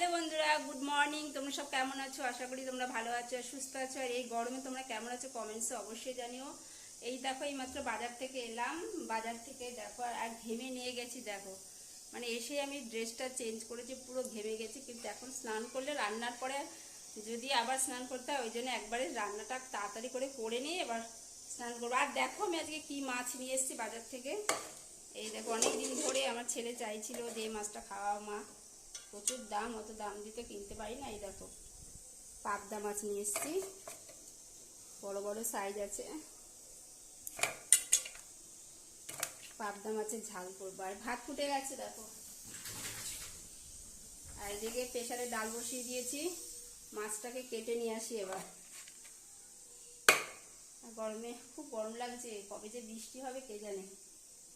Hello বন্ধুরা, good morning. তোমরা সব কেমন আছো? আশা করি তোমরা ভালো আছো আর সুস্থ আছো। আর এই গরমে তোমরা কেমন আছো কমেন্টসে অবশ্যই জানিও। এই দেখো এই মাত্র বাজার থেকে এলাম। বাজার থেকে দেখো, আর ঘেমে নিয়ে গেছি, দেখো। মানে এসে আমি ড্রেসটা চেঞ্জ করেছি, পুরো ঘেমে গেছি। কিন্তু এখন স্নান করলে রান্নার পরে যদি আবার স্নান করতে হয়, ওই জন্য একবারে রান্নাটা তাড়াতাড়ি করে করে নিয়ে এবার স্নান করব। আর দেখো, আমি আজকে কি মাছ নিয়ে এসেছি বাজার থেকে। এই দেখো অনেক দিন ধরে আমার ছেলে চাইছিল যে মাছটা খাওয়া মা। প্রচুর দাম, অত দাম দিতে কিনতে পারি না, এই দেখো। পাবদা মাছ নিয়ে এসেছি। বড় বড় সাইজ আছে। পাবদা মাছের ঝাল করব। আর ভাত ফুটে গেছে, দেখো। আর এদিকে প্রেশারে ডাল বসিয়ে দিয়েছি। মাছটাকে কেটে নিয়ে আসি এবার। গরমে খুব গরম লাগছে। কবে যে বৃষ্টি হবে, কে জানে?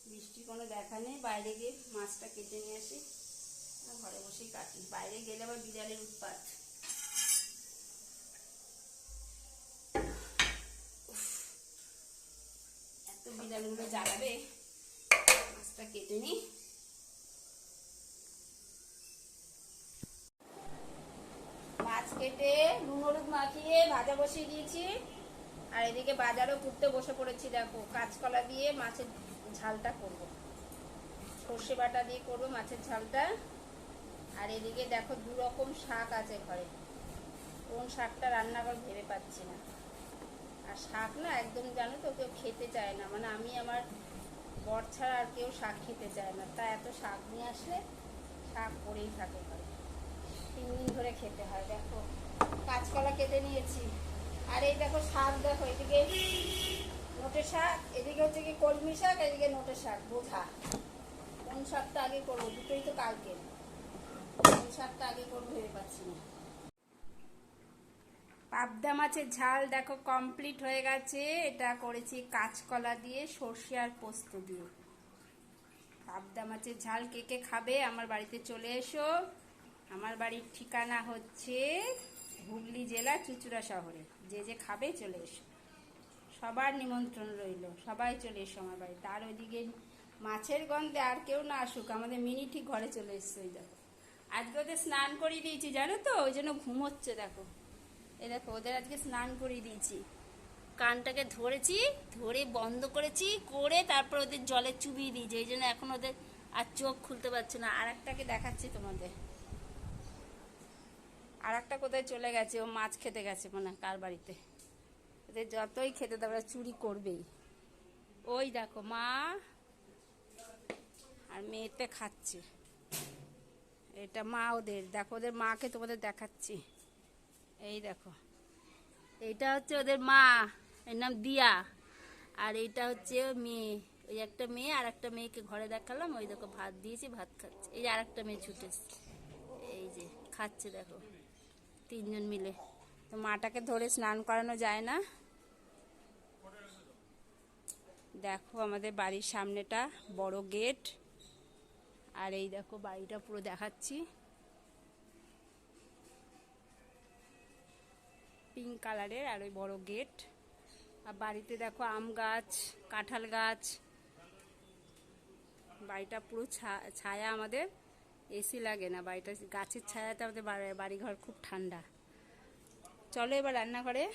বৃষ্টির কোনো দেখা নেই। বাইরে গিয়ে মাছটা কেটে নিয়ে আসি। আর ঘরে বসেই কাটি। বাইরে গেলে আবার বিড়ালের উৎপাত। এত বিড়ালগুলো জ্বালাবে। মাছটা কেটে মাছ কেটে নুন হলুদ মাখিয়ে ভাজা বসিয়ে দিয়েছি। আর এদিকে বাজারও ঘুরতে বসে পড়েছি, দেখো। কাঁচকলা দিয়ে মাছের ঝালটা করব। সর্ষে বাটা দিয়ে করব মাছের ঝালটা। আর এদিকে দেখো দু রকম শাক আছে ঘরে। কোন শাকটা রান্না করে ভেবে পাচ্ছি না। আর শাক না একদম জানো তো কেউ খেতে চায় না। মানে আমি আমার বর ছাড়া আর কেউ শাক খেতে চায় না। তা এত শাক নিয়ে আসলে শাক পড়েই থাকে ঘরে। তিন দিন ধরে খেতে হয়। দেখো, কাঁচকলা কেটে নিয়েছি। আর এই দেখো শাক, দেখো এদিকে নোটে শাক, এদিকে হচ্ছে কি কলমি শাক, এদিকে নোটে শাক। বোঝা। কোন শাকটা আগে করব? দুটোই তো কালকে পাবদা মাছের ঝাল দেখো কমপ্লিট হয়ে গেছে। এটা করেছি কাঁচকলা দিয়ে সর্ষে আর পোস্ত দিয়ে। পাবদা মাছের ঝাল কে কে খাবে আমার বাড়িতে চলে এসো। আমার বাড়ির ঠিকানা হচ্ছে হুগলি জেলা চুচুড়া শহরে। যে যে খাবে চলে এসো। সবার নিমন্ত্রণ রইল, সবাই চলে এসো আমার বাড়িতে। আর ওইদিকে মাছের গন্ধে আর কেউ না আসুক, আমাদের মিনি ঠিক ঘরে চলে এসছে ওই দেখো। আজকে ওদের স্নান করিয়ে দিয়েছি, জানো তো? ওই জন্য ঘুমোচ্ছে দেখো। এই দেখো, ওদের আজকে স্নান করিয়ে দিয়েছি। কানটাকে ধরেছি, ধরে বন্ধ করেছি, করে তারপর ওদের জলে চুবিয়ে দিয়েছি। এই জন্য এখন ওদের আর চোখ খুলতে পারছে না। আর একটাকে দেখাচ্ছি তোমাদের। আর একটা কোথায় চলে গেছে? ও মাছ খেতে গেছে মানে কার বাড়িতে। ওদের যতই খেতে দেবে চুরি করবেই। ওই দেখো, মা আর মেয়েতে খাচ্ছে। এটা মা ওদের, দেখো ওদের মাকে তোমাদের দেখাচ্ছি। এই দেখো। এইটা হচ্ছে ওদের মা, এর নাম দিয়া। আর এইটা হচ্ছে মেয়ে, ওই একটা মেয়ে আর একটা মেয়েকে ঘরে দেখালাম, ওই দেখো ভাত দিয়েছি, ভাত খাচ্ছে। এই যে আর একটা মেয়ে ছুটে এই যে খাচ্ছে দেখো, তিনজন মিলে। তো মাটাকে ধরে স্নান করানো যায় না। দেখো আমাদের বাড়ির সামনেটা, বড় গেট। আর এই দেখো বাড়িটা পুরো দেখাচ্ছি। পিঙ্ক কালারের আর ওই বড় গেট আর বাড়িতে দেখো আম গাছ, কাঁঠাল গাছ। বাড়িটা পুরো ছায়া আমাদের এসি লাগে না। বাড়িটা গাছের ছায়াতে আমাদের বাড়ি- বাড়িঘর খুব ঠান্ডা। চলো এবার রান্না করে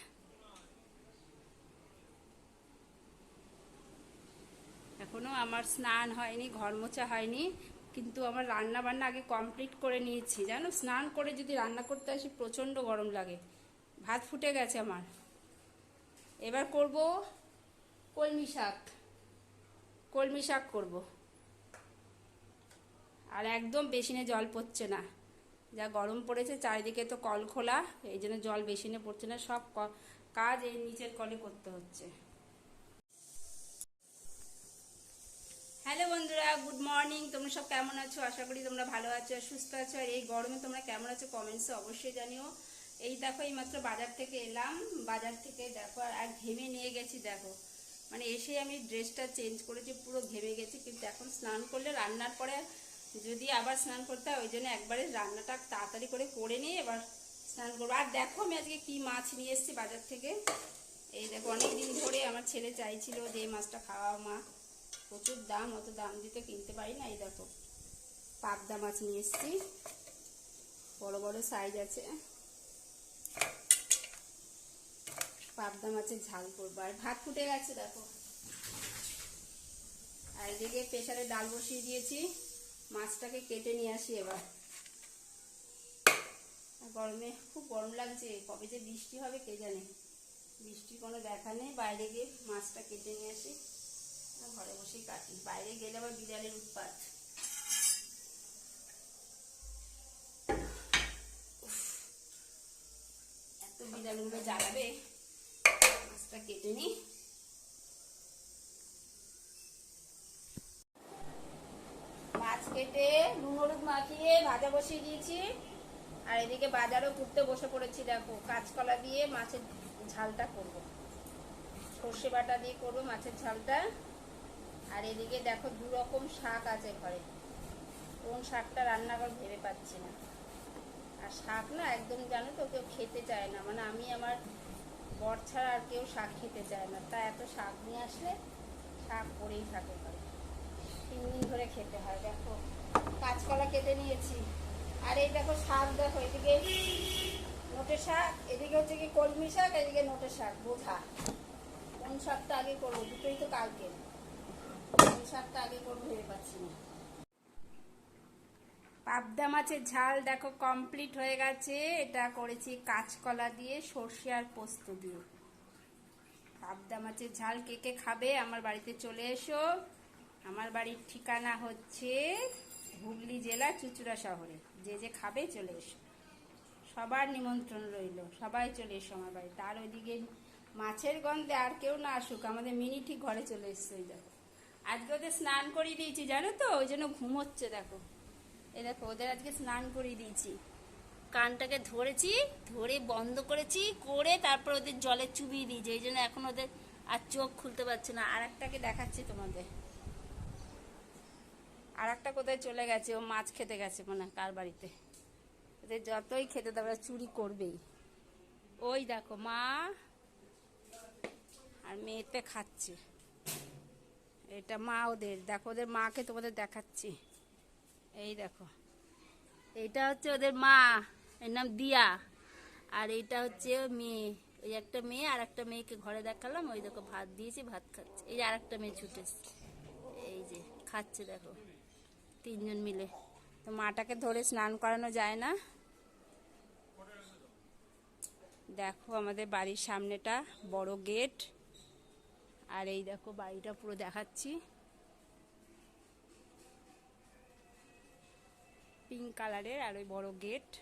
এখনও আমার স্নান হয়নি, ঘর মোছা হয়নি। কিন্তু আমার রান্না বান্না আগে কমপ্লিট করে নিয়েছি, জানো? স্নান করে যদি রান্না করতে আসি, প্রচণ্ড গরম লাগে। ভাত ফুটে গেছে আমার। এবার করব কলমি শাক। কলমি শাক করব। আর একদম বেসিনে জল পড়ছে না। যা গরম পড়েছে, চারিদিকে তো কল খোলা, এই জন্য জল বেসিনে পড়ছে না, সব কাজ এই নিচের কলে করতে হচ্ছে হ্যালো বন্ধুরা গুড মর্নিং তোমরা সব কেমন আছো? আশা করি তোমরা ভালো আছো সুস্থ আছো। আর এই গরমে তোমরা কেমন আছো কমেন্টসে অবশ্যই জানিও। এই দেখো, এই মাত্র বাজার থেকে এলাম। বাজার থেকে দেখো, আর ঘেমে নিয়ে গেছি, দেখো। মানে এসে আমি ড্রেসটা চেঞ্জ করেছি, পুরো ঘেমে গেছি। কিন্তু এখন স্নান করলে রান্নার পরে যদি আবার স্নান করতে হয়, ওই জন্য একবারে রান্নাটা তাড়াতাড়ি করে করে নিয়ে এবার স্নান করব। আর দেখো আমি আজকে কি মাছ নিয়ে এসেছি বাজার থেকে। এই দেখো অনেক দিন ধরে আমার ছেলে চাইছিল যে মাছটা খাওয়া মা। প্রচুর দাম, অত দাম দিতে কিনতে পারি না, এই দেখো। পাবদা মাছ নিয়ে এসেছি। বড় বড় সাইজ আছে। পাবদা মাছের ঝাল করব। আর ভাত ফুটে গেছে, দেখো। আর এদিকে প্রেশারে ডাল বসিয়ে দিয়েছি। মাছটাকে কেটে নিয়ে আসি এবার। গরমে খুব গরম লাগছে। কবে যে বৃষ্টি হবে, কে জানে? বৃষ্টির কোনো দেখা নেই। বাইরে গিয়ে মাছটা কেটে নিয়ে আসি। আর ঘরে বসেই কাটি। বাইরে গেলে আবার বিড়ালের উৎপাত। এত বিড়ালগুলো জ্বালাবে। মাছটা কেটে নিই। মাছ কেটে নুন হলুদ মাখিয়ে ভাজা বসিয়ে দিয়েছি। আর এদিকে বাজারও ঘুরতে বসে পড়েছি, দেখো। কাঁচকলা দিয়ে মাছের ঝালটা করব। সর্ষে বাটা দিয়ে করব মাছের ঝালটা। আর এদিকে দেখো দু রকম শাক আছে ঘরে। কোন শাকটা রান্না করে ভেবে পাচ্ছি না। আর শাক না একদম জানো তো কেউ খেতে চায় না। মানে আমি আমার বর ছাড়া আর কেউ শাক খেতে চায় না। তা এত শাক নিয়ে আসলে শাক পরেই থাকে ঘরে। তিন দিন ধরে খেতে হয়। দেখো, কাঁচকলা কেটে নিয়েছি। আর এই দেখো শাক, দেখো এদিকে নোটে শাক, এদিকে হচ্ছে কি কলমি শাক, এদিকে নোটে শাক, বোঝা। কোন শাকটা আগে করব? দুটোই তো কালকে পাবদা মাছের ঝাল দেখো কমপ্লিট হয়ে গেছে। এটা করেছি কাঁচকলা দিয়ে সর্ষে আর পোস্ত দিয়ে। পাবদা মাছের ঝাল কে কে খাবে আমার বাড়িতে চলে এসো। আমার বাড়ির ঠিকানা হচ্ছে হুগলি জেলা চুচুড়া শহরে। যে যে খাবে চলে এসো। সবার নিমন্ত্রণ রইল। সবাই চলে এসো আমার বাড়িতে। আর ওইদিকে মাছের গন্ধে আর কেউ না আসুক। আমাদের মিনি ঠিক ঘরে চলে এসছে ওই দেখো। আজকে ওদের স্নান করিয়ে দিয়েছি, জানো তো? ওই জন্য ঘুমোচ্ছে দেখো। এই দেখো, ওদের আজকে স্নান করিয়ে দিয়েছি। কানটাকে ধরেছি, ধরে বন্ধ করেছি, করে তারপর ওদের জলে চুবিয়ে দিয়েছি। এই জন্য এখন ওদের আর চোখ খুলতে পারছে না। আর একটাকে দেখাচ্ছি তোমাদের। আর একটা কোথায় চলে গেছে? ও মাছ খেতে গেছে মানে কার বাড়িতে। ওদের যতই খেতে দেবে চুরি করবেই। ওই দেখো, মা আর মেয়েতে খাচ্ছে। এটা মা ওদের, দেখো ওদের মাকে তোমাদের দেখাচ্ছি। এই দেখো। এইটা হচ্ছে ওদের মা, এর নাম দিয়া। আর এইটা হচ্ছে মেয়ে। ওই একটা মেয়ে আর একটা মেয়েকে ঘরে দেখালাম, ওই দেখো ভাত দিয়েছি, ভাত খাচ্ছে। এই যে আর একটা মেয়ে ছুটে এই যে খাচ্ছে দেখো, তিনজন মিলে। তো মাটাকে ধরে স্নান করানো যায় না। দেখো আমাদের বাড়ির সামনেটা, বড় গেট। আর এই দেখো বাড়িটা পুরো দেখাচ্ছি। পিঙ্ক কালারের আর ওই বড় গেট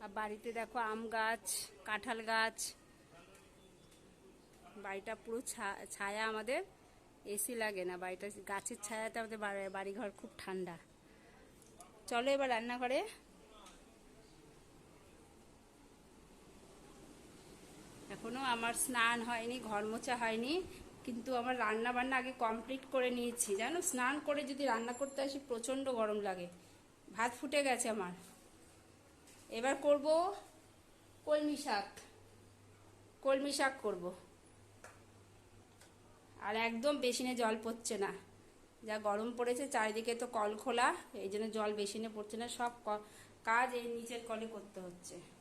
আর বাড়িতে দেখো আম গাছ, কাঁঠাল গাছ। বাড়িটা পুরো ছায়া আমাদের এসি লাগে না। বাড়িটা গাছের ছায়াতে আমাদের বাড়ি- বাড়িঘর খুব ঠান্ডা। চলো এবার রান্নাঘরে। এখনও আমার স্নান হয়নি, ঘর মোছা হয়নি। কিন্তু আমার রান্না বান্না আগে কমপ্লিট করে নিয়েছি। জানো? স্নান করে যদি রান্না করতে আসি, প্রচণ্ড গরম লাগে। ভাত ফুটে গেছে আমার। এবার করব কলমি শাক। কলমি শাক করব। আর একদম বেসিনে জল পড়ছে না। যা গরম পড়েছে, চারিদিকে তো কল খোলা, এই জন্য জল বেসিনে পড়ছে না। সব কাজ এই নিচের কলে করতে হচ্ছে।